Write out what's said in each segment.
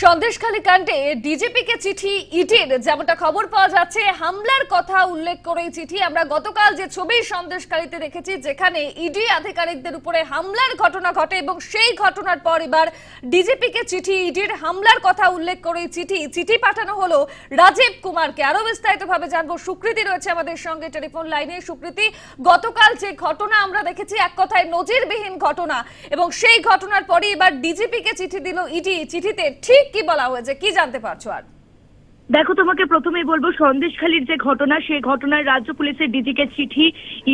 সন্দেশখালী কাণ্ডে ডিজিপিকে চিঠি, ইডির যেমনটা খবর পাওয়া যাচ্ছে, হামলার কথা উল্লেখ করে চিঠি। আমরা গতকাল যে ছবি সন্দেশখালীতে দেখেছি, যেখানে ইডি আধিকারিকদের উপরে হামলার ঘটনা ঘটে এবং সেই ঘটনার পর এবার ডিজিপিকে চিঠি, ইডির হামলার কথা উল্লেখ করে চিঠি চিঠি পাঠানো হলো রাজীব কুমারকে। আরও বিস্তারিত ভাবে জানব। সুকৃতি রয়েছে আমাদের সঙ্গে টেলিফোন লাইনে। সুকৃতি, গতকাল যে ঘটনা আমরা দেখেছি, এক কথায় নজিরবিহীন ঘটনা এবং সেই ঘটনার পরে এবার ডিজিপিকে চিঠি দিল ইডি। চিঠিতে ঠিক কি বলা হয়েছে? কি জানতে পারছ আর? দেখো তোমাকে প্রথমেই বলব সন্দেশখালীর যে ঘটনা সেই ঘটনায় রাজ্য পুলিশের ডিজিকে চিঠি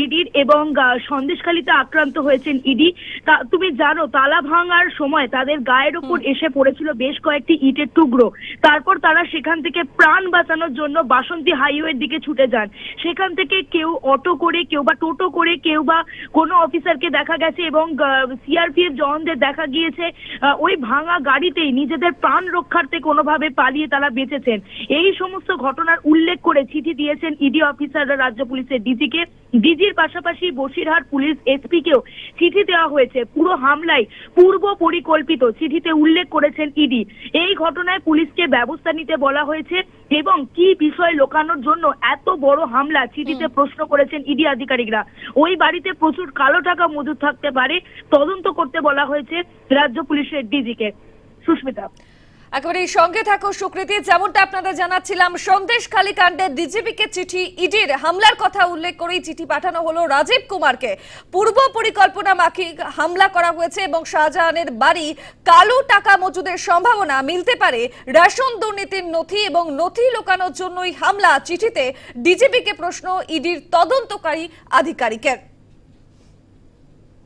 ইডির এবং সন্দেশখালীতে আক্রান্ত হয়েছেন ইডি। তা তুমি জানো তালা ভাঙার সময় তাদের গায়ের উপর এসে পড়েছিল বেশ কয়েকটি ইটের টুকরো। তারপর তারা সেখান থেকে প্রাণ বাঁচানোর জন্য বাসন্তী হাইওয়ের দিকে ছুটে যান। সেখান থেকে কেউ অটো করে কেউ বা টোটো করে কেউ বা কোনো অফিসারকে দেখা গেছে এবং সিআরপিএফ জওয়ানদের দেখা গিয়েছে। ওই ভাঙা গাড়িতেই নিজেদের প্রাণ রক্ষার্থে কোনোভাবে পালিয়ে তারা বেঁচেছেন। এই সমস্ত ঘটনার উল্লেখ করে চিঠি দিয়েছেন ইডি অফিসাররা রাজ্য পুলিশের ডিজিকে ডিজির পাশাপাশি বসিরহাট পুলিশ এসপি কেও চিঠি দেওয়া হয়েছে। পুরো হামলায় পূর্ব পরিকল্পিত চিঠিতে উল্লেখ করেছেন ইডি। এই ঘটনায় পুলিশকে ব্যবস্থা নিতে বলা হয়েছে এবং কি বিষয় লোকানোর জন্য এত বড় হামলা চিঠিতে প্রশ্ন করেছেন ইডি আধিকারিকরা। ওই বাড়িতে প্রচুর কালো টাকা মজুদ থাকতে পারে তদন্ত করতে বলা হয়েছে রাজ্য পুলিশের ডিজিকে। সুস্মিতা। একেবারে সঙ্গে থাকো সুকৃতি, যেমনটা আপনাদের জানাচ্ছিলাম সন্দেশখালী কাণ্ডে ডিজিপিকে চিঠি, ইডির হামলার কথা উল্লেখ করেই চিঠি পাঠানো হলো রাজীব কুমারকে। পূর্ব পরিকল্পনা মাফিক হামলা করা হয়েছে এবং শাহজাহানের বাড়ি কালো টাকা মজুদের সম্ভাবনা মিলতে পারে। রেশন দুর্নীতির নথি এবং নথি লুকানোর জন্যই হামলা, চিঠিতে ডিজিপিকে প্রশ্ন, ইডির তদন্তকারী আধিকারিকের।